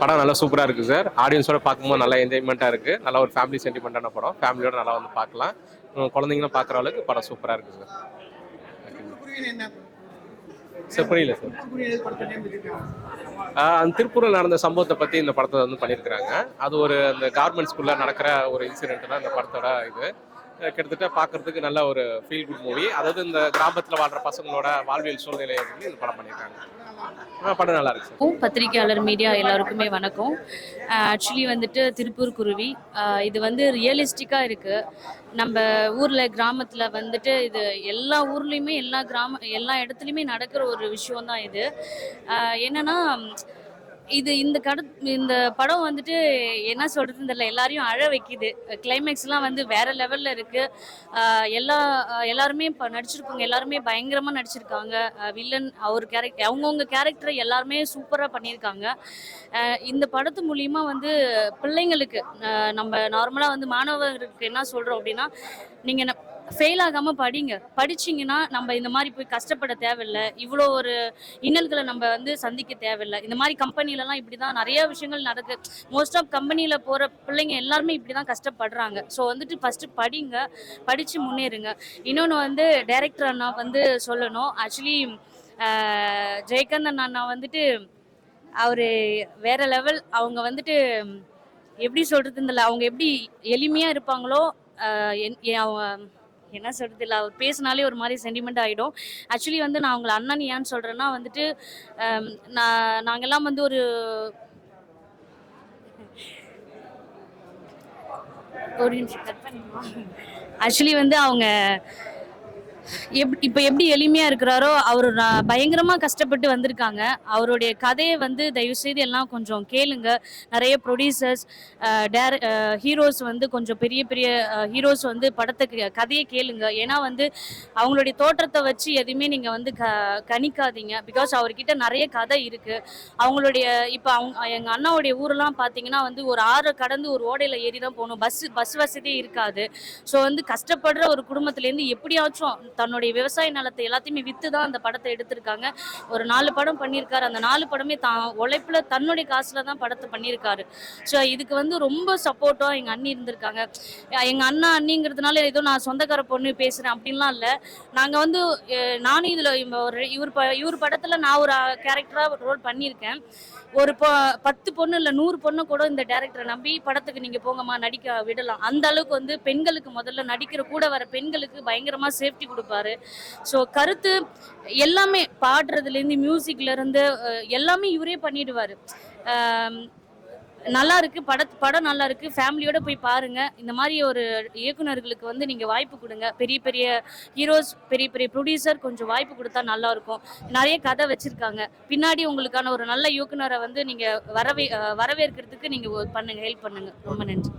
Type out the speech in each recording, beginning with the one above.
படம் நல்லா சூப்பராக இருக்குது சார். ஆடியன்ஸோட பார்க்கும்போது நல்லா என்ஜாய்மெண்ட்டாக இருக்குது நல்லா ஒரு ஃபேமிலி சென்டிமெண்ட்டான படம். ஃபேமிலியோட நல்லா வந்து பார்க்கலாம். குழந்தைங்களும் பார்க்குற அளவுக்கு படம் சூப்பராக இருக்குது சார். சார் புரியல சார். அந்த திருப்பூரில் நடந்த சம்பவத்தை பற்றி இந்த படத்தை வந்து பண்ணியிருக்கிறாங்க. அது ஒரு அந்த கார்மெண்ட்ஸ்குள்ளே நடக்கிற ஒரு இன்சிடென்ட் தான் இந்த படத்தோட இது. கிட்டத்தட்ட பார்க்கறதுக்கு நல்ல ஒரு ஃபீல் குட் மூவி அதாவது இந்த கிராமத்தில் வாழ்கிற பசங்களோட வாழ்வியல் சூழ்நிலையை வந்து இந்த படம் பண்ணியிருக்காங்க. படம் நல்லா இருக்கு. பத்திரிகையாளர் மீடியா எல்லாருக்குமே வணக்கம். ஆக்சுவலி வந்துட்டு திருப்பூர் குருவி. இது வந்து ரியலிஸ்டிக்காக இருக்குது நம்ம ஊரில் கிராமத்தில் வந்துட்டு இது எல்லா ஊர்லேயுமே எல்லா கிராம எல்லா இடத்துலையுமே நடக்கிற ஒரு விஷயம் தான் இது. என்னென்னா என்னன்னா இது இந்த கட இந்த படம் வந்துட்டு என்ன சொல்கிறதுன்னு தெரியல. எல்லாரையும் அழ வைக்குது. கிளைமேக்ஸ்லாம் வந்து வேற லெவலில் இருக்குது எல்லா எல்லாருமே இப்போ நடிச்சிருக்கவங்க எல்லாருமே பயங்கரமாக நடிச்சிருக்காங்க. வில்லன் அவர் கேரக்டர் அவங்கவுங்க கேரக்டரை எல்லாருமே சூப்பராக பண்ணியிருக்காங்க. இந்த படத்து மூலியமா வந்து பிள்ளைங்களுக்கு நம்ம நார்மலாக வந்து மாணவர்களுக்கு என்ன சொல்கிறோம் அப்படின்னா நீங்கள் ஃபெயில் ஆகாமல் படிங்க. படிச்சீங்கன்னா நம்ம இந்த மாதிரி போய் கஷ்டப்பட தேவையில்ல. இவ்வளோ ஒரு இன்னல்களை நம்ம வந்து சந்திக்க தேவையில்லை. இந்த மாதிரி கம்பெனிலலாம் இப்படி தான் நிறைய விஷயங்கள் நடக்கு. மோஸ்ட் ஆஃப் கம்பெனியில் போகிற பிள்ளைங்க எல்லாருமே இப்படி தான் கஷ்டப்படுறாங்க. ஸோ வந்துட்டு ஃபஸ்ட்டு படிங்க. படித்து முன்னேறுங்க. இன்னொன்று வந்து டைரக்டர் அண்ணா வந்து சொல்லணும். ஆக்சுவலி ஜெயகந்தன் அண்ணா வந்துட்டு அவர் வேற லெவல் அவங்க வந்துட்டு எப்படி சொல்கிறதுன்னு இல்லை அவங்க எப்படி எளிமையாக இருப்பாங்களோ என்- அவங்க என்ன சொல்கிறது இல்லை அவர் பேசினாலே ஒரு மாதிரி சென்டிமெண்ட் ஆகிடும் ஆக்சுவலி வந்து நான் அவங்களை அண்ணன் ஏன்னு சொல்கிறேன்னா வந்துட்டு நான் நாங்கள்லாம் வந்து ஒரு ஒரு நிமிஷம் கட் ஆக்சுவலி வந்து அவங்க எப் இப்போ எப்படி எளிமையாக இருக்கிறாரோ அவர் ந- பயங்கரமா கஷ்டப்பட்டு வந்திருக்காங்க. அவருடைய கதையை வந்து தயவு செய்து எல்லாம் கொஞ்சம் கேளுங்க. நிறைய ப்ரொடியூசர்ஸ் டேர ஹீரோஸ் வந்து கொஞ்சம் பெரிய பெரிய ஹீரோஸ் வந்து படத்துக்கு கதையை கேளுங்க. ஏன்னா வந்து அவங்களுடைய தோற்றத்தை வச்சு எதுவுமே நீங்கள் வந்து க கணிக்காதீங்க. பிகாஸ் அவர்கிட்ட நிறைய கதை இருக்கு. அவங்களுடைய இப்போ அவங்க எங்கள் அண்ணாவுடைய ஊரெல்லாம் பார்த்தீங்கன்னா வந்து ஒரு ஆறு கடந்து ஒரு ஓடையில் ஏறி தான் போகணும். பஸ் பஸ் வசதியே இருக்காது. ஸோ வந்து கஷ்டப்படுற ஒரு குடும்பத்துலேருந்து எப்படியாச்சும் தன்னுடைய விவசாய நிலத்தை எல்லாத்தையுமே விற்று தான் அந்த படத்தை எடுத்திருக்காங்க. ஒரு நாலு படம் பண்ணியிருக்காரு. அந்த நாலு படமே தான் உழைப்பில் தன்னுடைய காசில் தான் படத்தை பண்ணியிருக்காரு. ஸோ இதுக்கு வந்து ரொம்ப சப்போர்ட்டாக எங்கள் அண்ணி இருந்திருக்காங்க. எங்கள் அண்ணா அண்ணிங்கிறதுனால ஏதோ நான் சொந்தக்கார பொண்ணு பேசுகிறேன் அப்படின்லாம் இல்லை. நாங்கள் வந்து நானும் இதில் ஒரு இவர் ப இவர் படத்தில் நான் ஒரு கேரக்டராக ரோல் பண்ணியிருக்கேன். ஒரு பொ பத்து பொண்ணு இல்லை நூறு பொண்ணு கூட இந்த டேரக்டரை நம்பி படத்துக்கு நீங்கள் போங்கம்மா நடிக்க விடலாம். அந்த அளவுக்கு வந்து பெண்களுக்கு முதல்ல நடிக்கிற கூட வர பெண்களுக்கு பயங்கரமாக சேஃப்டி கொடுப்பாரு. ஸோ கருத்து எல்லாமே பாடுறதுலேருந்து மியூசிக்லேருந்து எல்லாமே இவரே பண்ணிடுவார். நல்லா இருக்கு பட படம் நல்லா இருக்கு ஃபேமிலியோட போய் பாருங்க. இந்த மாதிரி ஒரு இயக்குனர்களுக்கு வந்து நீங்க வாய்ப்பு கொடுங்க. பெரிய பெரிய ஹீரோஸ் பெரிய பெரிய ப்ரொடியூசர் கொஞ்சம் வாய்ப்பு கொடுத்தா நல்லா இருக்கும். நிறைய கதை வச்சிருக்காங்க. பின்னாடி உங்களுக்கான ஒரு நல்ல இயக்குனரை வந்து நீங்க வரவே வரவேற்கிறதுக்கு நீங்க பண்ணுங்க ஹெல்ப் பண்ணுங்க. ரொம்ப நன்றி.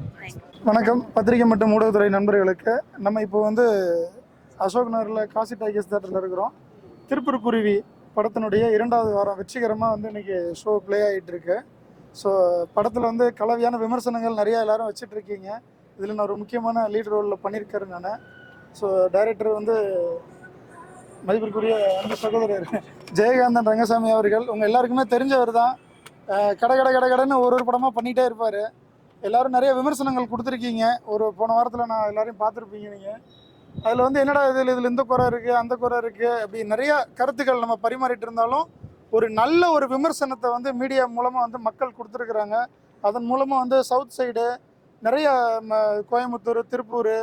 வணக்கம். பத்திரிகை மற்றும் ஊடகத்துறை நண்பர்களுக்கு நம்ம இப்போ வந்து அசோக் நகரில் காசி டைகர்ஸ் தேட்டரில் இருக்கிறோம். திருப்பூர் குருவி படத்தினுடைய இரண்டாவது வாரம் வெற்றிகரமாக வந்து இன்னைக்கு ஷோ ப்ளே ஆகிட்டு இருக்கு. ஸோ படத்தில் வந்து கலவையான விமர்சனங்கள் நிறையா எல்லாரும் வச்சுட்டு இருக்கீங்க. இதில் நான் ஒரு முக்கியமான லீட் ரோலில் பண்ணியிருக்காரு நான். ஸோ டைரக்டர் வந்து மதிப்பிற்குரிய அந்த சகோதரர் ஜெயகாந்தன் ரங்கசாமி அவர்கள். உங்கள் எல்லாருக்குமே தெரிஞ்சவர் தான். கடை கடை கடை கடைன்னு ஒரு ஒரு படமாக பண்ணிகிட்டே இருப்பார். எல்லாரும் நிறைய விமர்சனங்கள் கொடுத்துருக்கீங்க. ஒரு போன வாரத்தில் நான் எல்லோரையும் பார்த்துருப்பீங்க நீங்கள் அதில் வந்து என்னடா இதில் இதில் இந்த குறை இருக்குது அந்த குறை இருக்குது அப்படி நிறைய கருத்துக்கள் நம்ம பரிமாறிட்டு இருந்தாலும் ஒரு நல்ல ஒரு விமர்சனத்தை வந்து மீடியா மூலமாக வந்து மக்கள் கொடுத்துருக்குறாங்க. அதன் மூலமாக வந்து சவுத் சைடு நிறைய ம, கோயம்புத்தூர் திருப்பூர்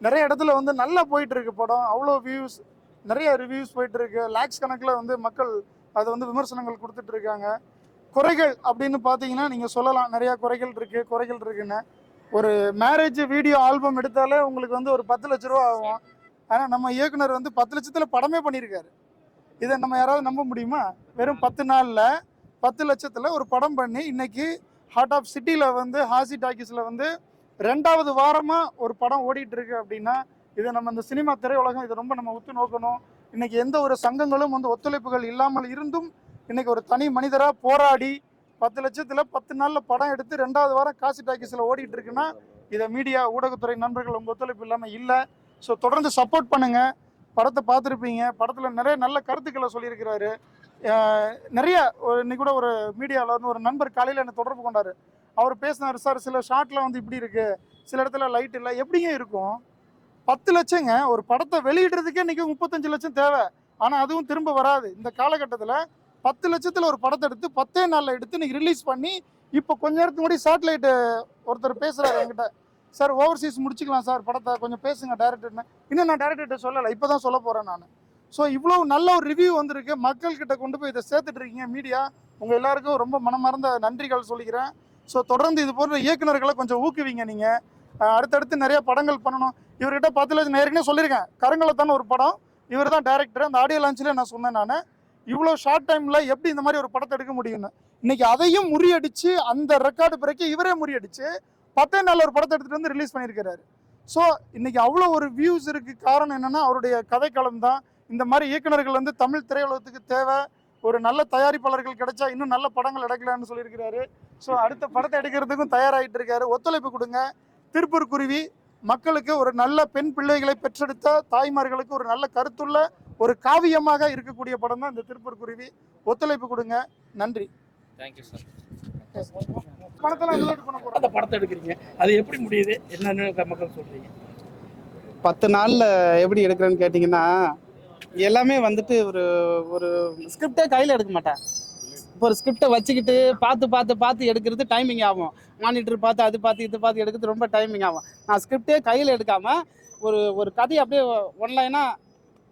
நிறைய இடத்துல வந்து நல்லா போயிட்டுருக்கு படம். அவ்வளோ வியூஸ் நிறைய ரிவ்யூஸ் போயிட்டுருக்கு லேக்ஸ் கணக்கில் வந்து மக்கள் அதை வந்து விமர்சனங்கள் கொடுத்துட்ருக்காங்க குறைகள் அப்படின்னு பார்த்தீங்கன்னா நீங்கள் சொல்லலாம் நிறையா குறைகள் இருக்குது குறைகள் இருக்குன்னு. ஒரு மேரேஜ் வீடியோ ஆல்பம் எடுத்தாலே உங்களுக்கு வந்து ஒரு பத்து லட்ச ரூபா ஆகும். ஆனால் நம்ம இயக்குனர் வந்து பத்து லட்சத்தில் படமே பண்ணியிருக்காரு. இதை நம்ம யாராவது நம்ப முடியுமா? வெறும் பத்து நாளில் பத்து லட்சத்தில் ஒரு படம் பண்ணி இன்னைக்கு ஹார்ட் ஆஃப் சிட்டியில் வந்து ஹாசி டாக்கீஸில் வந்து ரெண்டாவது வாரமாக ஒரு படம் ஓடிட்டு இருக்கு அப்படின்னா இதை நம்ம இந்த சினிமா திரையுலகம் இதை ரொம்ப நம்ம உத்து நோக்கணும். இன்னைக்கு எந்த ஒரு சங்கங்களும் வந்து ஒத்துழைப்புகள் இல்லாமல் இருந்தும் இன்னைக்கு ஒரு தனி மனிதராக போராடி பத்து லட்சத்தில் பத்து நாளில் படம் எடுத்து ரெண்டாவது வாரம் காசி டாக்கீஸில் ஓடிட்டு இருக்குன்னா இதை மீடியா ஊடகத்துறை நண்பர்கள் உங்கள் ஒத்துழைப்பு இல்லாமல் இல்லை. ஸோ தொடர்ந்து சப்போர்ட் பண்ணுங்கள் படத்தை பார்த்துருப்பீங்க. படத்தில் நிறைய நல்ல கருத்துக்களை சொல்லியிருக்கிறாரு. நிறைய இன்னைக்கு கூட ஒரு மீடியாவில் வந்து ஒரு நண்பர் காலையில் என்னை தொடர்பு கொண்டார். அவர் பேசினார் சார் சில ஷார்ட்லாம் வந்து இப்படி இருக்கு. சில இடத்துல லைட் இல்லை. எப்படிங்க இருக்கும்? பத்து லட்சங்க ஒரு படத்தை வெளியிடுறதுக்கே இன்றைக்கி முப்பத்தஞ்சு லட்சம் தேவை. ஆனால் அதுவும் திரும்ப வராது. இந்த காலகட்டத்தில் பத்து லட்சத்தில் ஒரு படத்தை எடுத்து பத்தே நாளில் எடுத்து இன்னைக்கு ரிலீஸ் பண்ணி இப்போ கொஞ்ச நேரத்துக்கு முன்னாடி சேட்டலைட்டு ஒருத்தர் பேசுகிறாரு என்கிட்ட. சார் ஓவர்சீஸ் முடிச்சுக்கலாம் சார் படத்தை கொஞ்சம் பேசுங்க டேரக்டர்னு இன்னும் நான் டேரக்டர்கிட்ட சொல்லலை இப்போ தான் சொல்ல போகிறேன் நான். ஸோ இவ்வளோ நல்ல ஒரு ரிவ்யூ வந்திருக்கு. மக்கள்கிட்ட கொண்டு போய் இதை சேர்த்துட்டு இருக்கீங்க மீடியா உங்கள் எல்லாருக்கும் ரொம்ப மனமார்ந்த நன்றிகள் சொல்லிக்கிறேன். ஸோ தொடர்ந்து இது போன்ற இயக்குனர்களை கொஞ்சம் ஊக்குவிங்க நீங்கள் அடுத்தடுத்து நிறைய படங்கள் பண்ணணும். இவர்கிட்ட பத்து லட்சம் நான் ஏற்கனவே சொல்லியிருக்கேன். கருங்கலத்தான ஒரு படம். இவர் தான் டேரக்டர் அந்த ஆடியோ லான்ச்சில் நான் சொன்னேன் நான். இவ்வளோ ஷார்ட் டைமில் எப்படி இந்த மாதிரி ஒரு படத்தை எடுக்க முடியும்னு? இன்னைக்கு அதையும் முறியடிச்சு அந்த ரெக்கார்டு பிறகு இவரே முறியடிச்சு பத்தே நாள் ஒரு படத்தை எடுத்துகிட்டு வந்து ரிலீஸ் பண்ணியிருக்கிறாரு. ஸோ இன்னைக்கு அவ்வளோ ஒரு வியூஸ் இருக்கு. காரணம் என்னென்னா அவருடைய கதைக்களம் தான். இந்த மாதிரி இயக்குநர்கள் வந்து தமிழ் திரையுலகத்துக்கு தேவை. ஒரு நல்ல தயாரிப்பாளர்கள் கிடைச்சா இன்னும் நல்ல படங்கள் எடுக்கலாம்னு சொல்லியிருக்கிறாரு. ஸோ அடுத்த படத்தை எடுக்கிறதுக்கும் தயாராகிட்டு இருக்காரு. ஒத்துழைப்பு கொடுங்க. திருப்பூர் குருவி மக்களுக்கு ஒரு நல்ல பெண் பிள்ளைகளை பெற்றெடுத்த தாய்மார்களுக்கு ஒரு நல்ல கருத்துள்ள ஒரு காவியமாக இருக்கக்கூடிய படம் தான் இந்த திருப்பூர் குருவி. ஒத்துழைப்பு கொடுங்க. நன்றி. தேங்க்யூ சார் படத்தெல்லாம் ரிலேட் பண்ண போறோம் அந்த படத்தை எடுக்கிறீங்க. அது எப்படி முடியுது? என்னன்னு மக்கள் சொல்றீங்க. பத்து நாளில் எப்படி எடுக்கிறேன்னு கேட்டிங்கன்னா எல்லாமே வந்துட்டு ஒரு ஒரு ஸ்கிரிப்டே கையில் எடுக்க மாட்டேன். ஒரு ஸ்கிரிப்டை வச்சுக்கிட்டு பார்த்து பார்த்து பார்த்து எடுக்கிறது டைமிங் ஆகும். மானிட்டர் பார்த்து அது பார்த்து இது பார்த்து எடுக்கிறது ரொம்ப டைமிங் ஆகும். நான் ஸ்கிரிப்டே கையில் எடுக்காமல் ஒரு ஒரு கதையை அப்படியே ஒன்லைனாக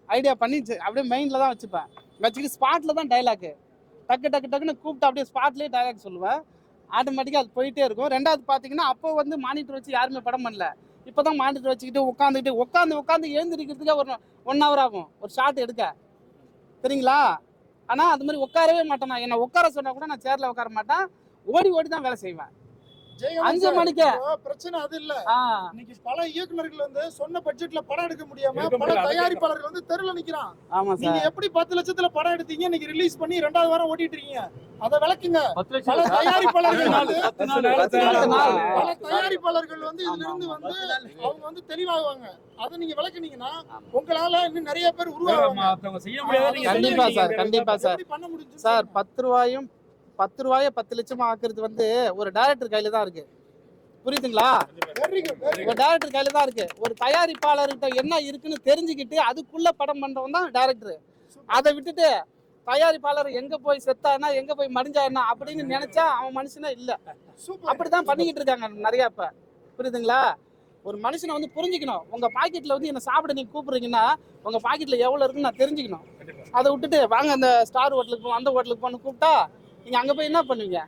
ஐடியா பண்ணி அப்படியே மெயினில் தான் வச்சுப்பேன். வச்சுக்கிட்டு ஸ்பாட்டில் தான் டைலாக்கு டக்கு டக்கு டக்குன்னு கூப்பிட்டு அப்படியே ஸ்பாட்லேயே டைலாக் சொல்லுவேன். ஆட்டோமேட்டிக்காக அது போயிட்டே இருக்கும். ரெண்டாவது பார்த்தீங்கன்னா அப்போ வந்து மானிட்டர் வச்சு யாருமே படம் பண்ணல. இப்போ தான் மானிட்டர் வச்சுக்கிட்டு உட்காந்துக்கிட்டு உட்காந்து உட்காந்து எழுந்திருக்கிறதுக்கே ஒரு ஒன் ஹவர் ஆகும். ஒரு ஷார்ட் எடுக்க. சரிங்களா ஆனால் அது மாதிரி உட்காரவே மாட்டேன். நான் என்னை உட்கார சொன்னா கூட நான் சேர்ல உட்கார மாட்டேன். ஓடி ஓடி தான் வேலை செய்வேன். அஞ்சு மணிக்கு. பிரச்சனை அது இல்ல. இன்னைக்கு பல இயக்குனர்கள் வந்து சொன்ன பட்ஜெட்ல படம் எடுக்க முடியாம பல தயாரிப்பாளர்கள் வந்து தெருல நிக்கிறான். ஆமாம் நீங்க எப்படி பத்து லட்சத்துல படம் எடுத்தீங்க? இன்னைக்கு ரிலீஸ் பண்ணி ரெண்டாவது வாரம் ஓட்டிட்டு இருக்கீங்க. அதை விளக்குங்க. பத்து பல தயாரிப்பாளர்கள். பல தயாரிப்பாளர்கள் வந்து இதுல இருந்து வந்து அவங்க வந்து தெளிவாகுவாங்க. அதை நீங்க விளக்குனீங்கன்னா உங்களால இன்னும் நிறைய பேர் நீங்க கண்டிப்பா. சார் கண்டிப்பா சார். எப்படி பண்ண முடிஞ்சு சார் பத்து ரூபாயும் பத்து ரூபாய பத்து லட்சமா ஆக்குறது வந்து ஒரு டைரக்டர் கையில தான் இருக்கு. புரியுதுங்களா? ஒரு டைரக்டர் கையில தான் இருக்கு. ஒரு தயாரிப்பாளர்கிட்ட என்ன இருக்குன்னு தெரிஞ்சுக்கிட்டு அதுக்குள்ள படம் பண்றவன் தான் டைரக்டர் அதை விட்டுட்டு தயாரிப்பாளர் எங்க போய் செத்தானா எங்க போய் மடிஞ்சானா அப்படின்னு நினைச்சா அவன் மனுஷனே இல்ல. அப்படிதான் பண்ணிக்கிட்டு இருக்காங்க நிறைய இப்ப. புரியுதுங்களா? ஒரு மனுஷனை வந்து புரிஞ்சுக்கணும். உங்க பாக்கெட்ல வந்து என்ன சாப்பிட நீங்க கூப்பிடுறீங்கன்னா உங்க பாக்கெட்ல எவ்வளவு இருக்குன்னு நான் தெரிஞ்சுக்கணும். அதை விட்டுட்டு வாங்க அந்த ஸ்டார் ஹோட்டலுக்கு போ அந்த ஹோட்டலுக்கு போன்னு கூப்பிட்டா நீங்கள் அங்கே போய் என்ன பண்ணுவீங்க?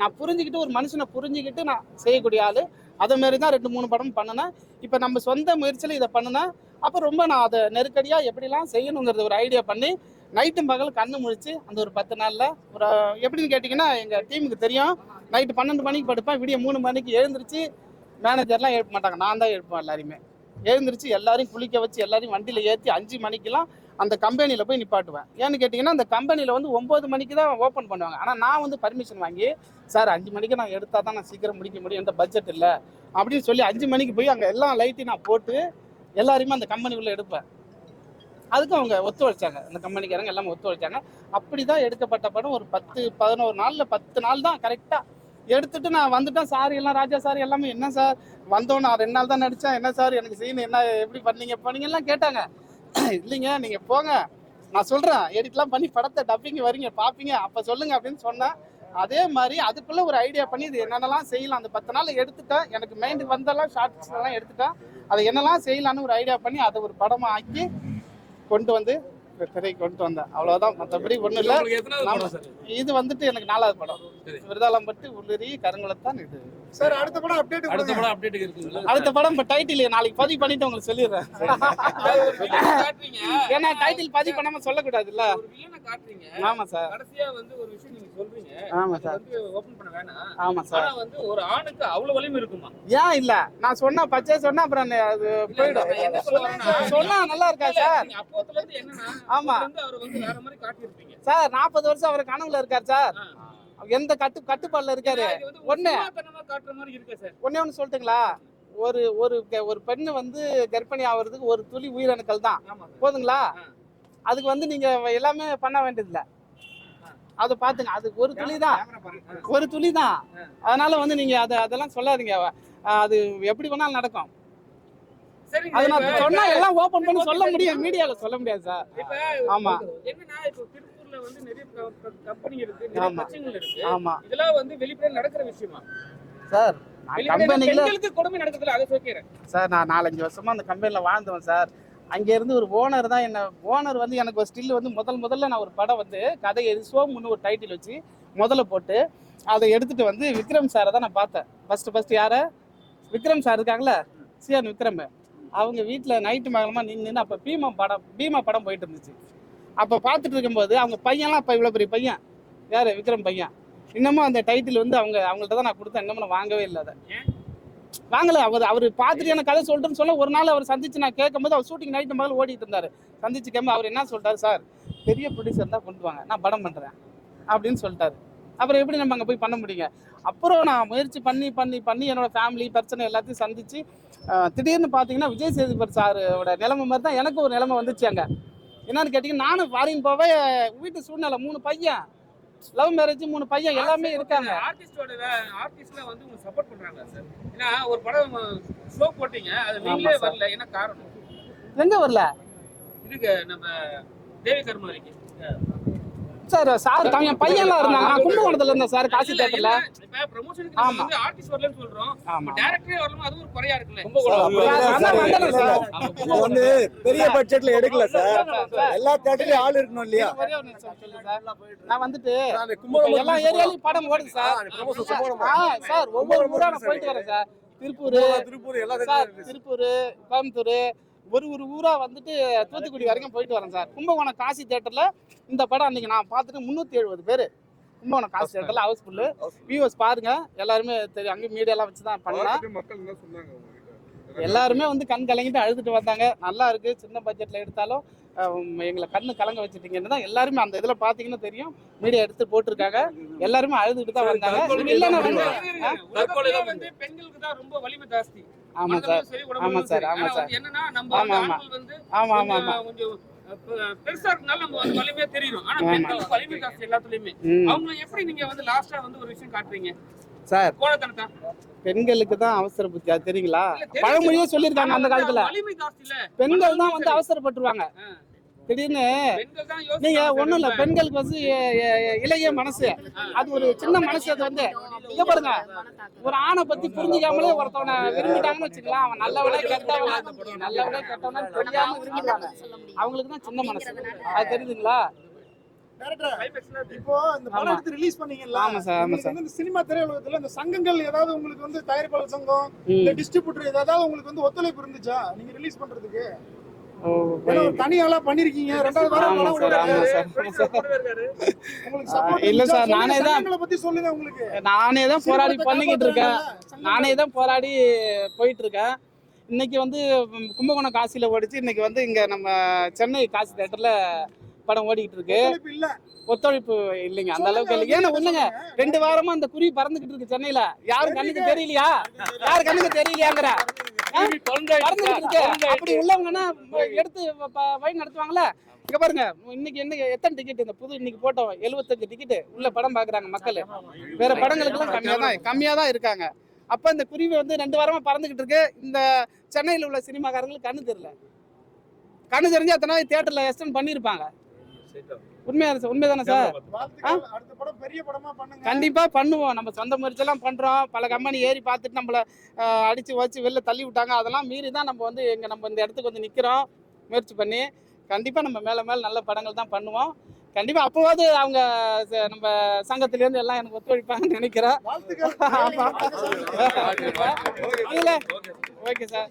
நான் புரிஞ்சுக்கிட்டு ஒரு மனுஷனை புரிஞ்சுக்கிட்டு நான் செய்யக்கூடிய ஆள். அதே மாதிரி தான் ரெண்டு மூணு படம் பண்ணினேன். இப்போ நம்ம சொந்த முயற்சியில் இதை பண்ணினேன். அப்போ ரொம்ப நான் அதை நெருக்கடியாக எப்படிலாம் செய்யணுங்கிறது ஒரு ஐடியா பண்ணி நைட்டும் பகல் கண்ணு முழிச்சு அந்த ஒரு பத்து நாளில் ஒரு எப்படின்னு கேட்டிங்கன்னா எங்கள் டீமுக்கு தெரியும். நைட்டு பன்னெண்டு மணிக்கு படுப்பேன். விடிய மூணு மணிக்கு எழுந்திரிச்சு மேனேஜர்லாம் எழுப்ப மாட்டாங்க. நான் தான் எழுப்பேன் எல்லாரையுமே. எழுந்திரிச்சு எல்லாரையும் குளிக்க வச்சு எல்லாரையும் வண்டியில் ஏற்றி அஞ்சு மணிக்கெல்லாம் அந்த கம்பெனியில் போய் நிப்பாட்டுவேன். ஏன்னு கேட்டிங்கன்னா அந்த கம்பெனியில் வந்து ஒம்பது மணிக்கு தான் ஓப்பன் பண்ணுவாங்க. ஆனால் நான் வந்து பர்மிஷன் வாங்கி சார் அஞ்சு மணிக்கு நான் எடுத்தால் தான் நான் சீக்கிரம் முடிக்க முடியும். எந்த பட்ஜெட் இல்லை. அப்படின்னு சொல்லி அஞ்சு மணிக்கு போய் அங்கே எல்லா லைட்டையும் நான் போட்டு எல்லாரையுமே அந்த கம்பெனிக்குள்ளே எடுப்பேன். அதுக்கு அவங்க ஒத்துழைச்சாங்க. அந்த கம்பெனிக்காரங்க எல்லாமே ஒத்துழைச்சாங்க. அப்படி தான் எடுக்கப்பட்ட படம். ஒரு பத்து பதினோரு நாளில் பத்து நாள் தான் கரெக்டாக எடுத்துட்டு நான் வந்துட்டேன். சார் எல்லாம் ராஜா சார் எல்லாமே என்ன சார்? வந்தோம் நான் ரெண்டு நாள் தான் நடித்தேன் என்ன சார்? எனக்கு சீன் என்ன? எப்படி பண்ணீங்க? பண்ணீங்க எல்லாம் கேட்டாங்க. இல்லைங்க நீங்கள் போங்க. நான் சொல்கிறேன் எடிட்லாம் பண்ணி படத்தை டப்பிங்க வரீங்க பார்ப்பீங்க அப்போ சொல்லுங்க அப்படின்னு சொன்னேன் அதே மாதிரி அதுக்குள்ள ஒரு ஐடியா பண்ணி இது என்னென்னலாம் செய்யலாம் அந்த பத்து நாள் எடுத்துட்டேன். எனக்கு மைண்டுக்கு வந்தெல்லாம் ஷார்ட்ஸ் எல்லாம் எடுத்துட்டேன். அதை என்னெல்லாம் செய்யலாம்னு ஒரு ஐடியா பண்ணி அதை ஒரு படமா ஆக்கி கொண்டு வந்து திரைக்கு கொண்டு வந்தேன். அவ்வளவுதான். மற்றபடி ஒன்றும் இல்லை. இது வந்துட்டு எனக்கு நாலாவது படம். சரி. விருதாளம்பட்டு உள்ளிரி கருங்குளத்தான் இது. சார் அடுத்த படம் அப்டேட் அடுத்த படம் அப்டேட் இருக்குங்களா அடுத்த படம் இப்போ டைட்டில் நாளைக்கு பதிவு பண்ணிட்டு உங்களுக்கு சொல்லிடுறேன். ஏன்னா டைட்டில் பதிவு பண்ணாம வில்லனை காட்டுறீங்க. ஆமா சார். கடைசியா வந்து ஒரு விஷயம் நீங்க சொல்றீங்க. ஆமா சார். ஓபன் பண்ண வேணாம். ஆமா சார். வந்து ஒரு ஆணுக்கு அவ்வளவு வலிமை இருக்குமா? ஏன் இல்ல? நான் சொன்னா பச்சை சொன்னா அப்புறம் அது போயிடும். சொல்ல சொன்னா நல்லா இருக்கா சார்? அப்போத்துல இருந்து என்னன்னா ஆமா. அவர் வந்து வேற மாதிரி காட்டியிருப்பீங்க. சார் நாற்பது வருஷம் அவர் கனவுல இருக்கார் சார். எந்த கட்டு கட்டுப்பாடுல இருக்காரு? ஒண்ணு. ஒண்ணே சொல்லட்டுங்களா? ஒரு ஒரு ஒரு பெண்ணு வந்து கர்ப்பிணி ஆகுறதுக்கு ஒரு துளி உயிரணுக்கள் தான். போதுங்களா. அதுக்கு வந்து நீங்க எல்லாமே பண்ண வேண்டியதில்ல. அதை பார்த்துங்க அது ஒரு துளி தான். ஒரு துளி தான். அதனால வந்து நீங்க அதை அதெல்லாம் சொல்லாதீங்க. அது எப்படி வேணாலும் நடக்கும். சொன்னா எல்லாம் ஓபன் பண்ணி சொல்ல முடியும். மீடியால சொல்ல முடியாது சார். இப்ப ஆமா. திருப்பூர்ல வந்து நிறைய கம்பெனி இருக்கு நிறைய. பிரச்சனைகள் இருக்கு. ஆமா. இதெல்லாம் வந்து வெளிப்படையா நடக்கிற விஷயமா? சார் கம்பெனில கொடுமை நடக்குதுல அதை சொல்லிக்கிறேன். சார் நான் நாலஞ்சு வருஷமா அந்த கம்பெனியில் வாழ்ந்தவன் சார். அங்கே இருந்து ஒரு ஓனர் தான் என்ன ஓனர் வந்து எனக்கு ஒரு ஸ்டில் வந்து முதல் முதல்ல நான் ஒரு படம் வந்து கதை சோமுன்னு ஒரு டைட்டில் வச்சு முதல்ல போட்டு அதை எடுத்துட்டு வந்து விக்ரம் சாரை தான் நான் பார்த்தேன். ஃபர்ஸ்ட் ஃபர்ஸ்ட் யாரை? விக்ரம் சார் இருக்காங்களே சிஆர் விக்ரம். அவங்க வீட்டில் நைட்டு மகளமாக நின்று அப்போ பீமா படம் பீமா படம் போயிட்டு இருந்துச்சு. அப்போ பார்த்துட்டு இருக்கும்போது அவங்க பையன்லாம் இப்போ இவ்வளோ பெரிய பையன்? யார்? விக்ரம் பையன். இன்னமும் அந்த டைட்டில் வந்து அவங்க அவங்கள்ட்ட தான் நான் கொடுத்தேன். இன்னமும் நான் வாங்கவே இல்லை அதை. வாங்கல. அவர் அவர் பார்த்துட்டு எனக்கு கதை சொல்லிட்டுன்னு சொல்ல ஒரு நாள் அவர் சந்திச்சு நான் கேட்கும்போது அவர் ஷூட்டிங் நைட்டு முதல்ல ஓடிட்டு இருந்தாரு. சந்திச்சு கேட்கும் அவர் என்ன சொல்லிட்டாரு சார் பெரிய ப்ரொடியூசர் தான் கொண்டு வாங்க. நான் படம் பண்றேன். அப்படின்னு சொல்லிட்டாரு. அப்புறம் எப்படி நம்ம அங்கே போய் பண்ண முடியுங்க? அப்புறம் நான் முயற்சி பண்ணி பண்ணி பண்ணி என்னோட ஃபேமிலி பிரச்சனை எல்லாத்தையும் சந்திச்சு திடீர்னு பார்த்தீங்கன்னா விஜய் சேதுபதி சாரோட நிலைமை மாதிரி தான் எனக்கு ஒரு நிலைமை வந்துச்சு அங்கே. என்னன்னு கேட்டிங்கன்னா நானும் ஃபாரின் போவே வீட்டு சூழ்நிலை மூணு பையன். லவ் மேரேஜ் மூணு பையன் எல்லாமே இருக்காங்க. ஆர்டிஸ்டோட ஆர்டிஸ்ட்லாம் வந்து உங்களுக்கு சப்போர்ட் பண்றாங்க சார் ஏன்னா ஒரு படம் ஷோ போட்டீங்க அது நீங்களே. வரல. என்ன காரணம்? எங்க வரல? இதுக்கு நம்ம தேவி கர்மாரிக்கு சார் சார் தான் என் பையன்லாம் இருந்தாங்க. நான் கும்பகோணத்துல இருந்தேன் சார் காசி தேட்டர்ல ஆமா. வந்து ஆர்டிஸ்ட் வரலன்னு சொல்றோம். ஆமா. டேரக்டரே வரணும்? அது ஒரு குறையா இருக்குல்ல. வந்து பெரிய பட்ஜெட்ல எடுக்கல சார். எல்லா தேட்டர்லயும் ஆள் இருக்கணும் இல்லையா. நான் வந்துட்டு கும்பகோணம் எல்லா ஏரியாலையும் படம் ஓடுது சார். ஒவ்வொரு ஊரா நான் போயிட்டு வரேன் சார். திருப்பூர் திருப்பூர் எல்லா திருப்பூர் கோயம்புத்தூர் ஒரு ஒரு ஊரா வந்துட்டு தூத்துக்குடி வரைக்கும் போயிட்டு வரேன் சார். கும்பகோணம் காசி தேட்டர்ல இந்த படம் அன்னைக்கு நான் பார்த்துட்டு முந்நூற்றி எழுபது பேர். கும்பகோணம் காசி தேட்டர்ல ஹவுஸ்ஃபுல்லு வியூவர்ஸ் பாருங்க. எல்லாருமே தெரியும் அங்கே மீடியாலாம் வச்சு தான் பண்ணலாம் மக்கள் என்ன சொன்னாங்க எல்லாருமே வந்து கண் கலங்கிட்டு அழுதுட்டு வந்தாங்க. நல்லா இருக்கு. சின்ன பட்ஜெட்ல எடுத்தாலும் எங்களை கண்ணு கலங்க வச்சுட்டீங்கன்னு தான் எல்லாருமே அந்த இதுல பாத்தீங்கன்னா தெரியும். மீடியா எடுத்து போட்டிருக்காங்க. எல்லாருமே அழுதுட்டு தான் வந்தாங்க. இல்லைன்னா வந்து பெண்களுக்கு தான் ரொம்ப வலிமை ஜாஸ்தி. ஆமா சார் ஆமா சார். ஆமா சார். வந்து என்னன்னா நம்ம ஆமா, ஆமா. ஆமா ஆமா ஆமா பெருசா இருக்கனால நம்ம வந்து வலிமையா தெரியும் ஆனா ஆமா. பெண்களுக்கு வலிமை ஜாஸ்தி எல்லாத்துலயுமே ம். அவங்களை எப்படி நீங்க வந்து லாஸ்டா வந்து ஒரு விஷயம் காட்டுறீங்க சார் கோலத்தனத்தா பெண்களுக்கு தான் அவசர புத்தி அது தெரியுங்களா. பழமொழியே சொல்லியிருக்காங்க அந்த காலத்துல பெண்கள் தான் வந்து அவசரப்பட்டுருவாங்க. திடீர்னு பெண்கள் தான் நீங்க ஒண்ணும் இல்ல. பெண்களுக்கு வந்து இளைய மனசு. அது ஒரு சின்ன மனசு அது வந்து இங்க பாருங்க ஒரு ஆணை பத்தி புரிஞ்சுக்காமலே ஒருத்தவனை விரும்பிட்டாங்கன்னு வச்சுக்கலாம். அவன் நல்லவனே கெட்டவன் நல்லவனே கெட்டவனே தெரியாம விரும்பிடுவாங்க அவங்களுக்கு தான் சின்ன மனசு. அது தெரியுதுங்களா? இப்போ இந்த படம். எடுத்து ரிலீஸ் பண்ணீங்கல்ல ஆமா சார் ஆமா உங்களுக்கு சார். வந்து இந்த சினிமா திரையுலகத்துல இந்த சங்கங்கள் ஏதாவது உங்களுக்கு வந்து தயாரிப்பாளர் சங்கம். இந்த டிஸ்ட்ரிபியூட்டர் ஏதாவது உங்களுக்கு வந்து ஒத்துழைப்பு இருந்துச்சா? நீங்க ரிலீஸ் பண்றதுக்கு? ஓ, ஏன்னா ஒரு தனி ஆளா பண்ணிருக்கீங்க இல்ல? சார், நானே தான் பத்தி சொல்லுங்க உங்களுக்கு. நானே தான் போராடி பண்ணிக்கிட்டு இருக்கேன். நானே தான் போராடி போயிட்டு இருக்கேன். இன்னைக்கு வந்து கும்பகோணம் காசியில ஓடிச்சு இன்னைக்கு வந்து இங்க நம்ம சென்னை காசி தேட்டர்ல படம் ஓடிக்கிட்டு இருக்கு. ஒத்துழைப்பு இல்ல. ஒத்துழைப்பு இல்லைங்க. அந்த அளவுக்கு இல்லை ஏன்னா ஒண்ணுங்க. ரெண்டு வாரமா அந்த குருவி பறந்துகிட்டு இருக்கு சென்னையில. யாரும் கண்ணுக்கு தெரியலையா? யாரு கண்ணுக்கு தெரியலையாங்கிற? அப்படி உள்ளவங்கன்னா எடுத்து வழி நடத்துவாங்கல்ல? இங்க பாருங்க. இன்னைக்கு என்ன எத்தனை டிக்கெட் இந்த புது இன்னைக்கு போட்டோம். எழுபத்தஞ்சு டிக்கெட் உள்ள படம் பாக்குறாங்க மக்கள். வேற படங்களுக்கு எல்லாம் கம்மியா தான் கம்மியா தான் இருக்காங்க. அப்ப இந்த குருவி வந்து ரெண்டு வாரமா பறந்துகிட்டு இருக்கு. இந்த சென்னையில உள்ள சினிமாக்காரங்களுக்கு கண்ணு தெரியல. கண்ணு தெரிஞ்சு அத்தனை தியேட்டர்ல எக்ஸ்டெண்ட் பண்ணிருப்பாங்க உண்மையா உண்மைதானே சார்? வாழ்த்துக்கள். அடுத்த படம் பெரிய படமா பண்ணுங்க. கண்டிப்பா பண்ணுவோம். நம்ம சொந்த முயற்சியெல்லாம் பண்றோம். பல கம்பெனி ஏறி பார்த்துட்டு நம்மள அடிச்சு வச்சு வெளில தள்ளி விட்டாங்க. அதெல்லாம் மீறி தான் நம்ம வந்து எங்க நம்ம இந்த இடத்துக்கு வந்து நிக்கிறோம். முயற்சி பண்ணி கண்டிப்பா நம்ம மேல மேல நல்ல படங்கள் தான் பண்ணுவோம். கண்டிப்பா அப்போவாது அவங்க ச- நம்ம சங்கத்துல இருந்து எல்லாம் எனக்கு ஒத்துழைப்பாங்கன்னு நினைக்கிறேன். Okay sir.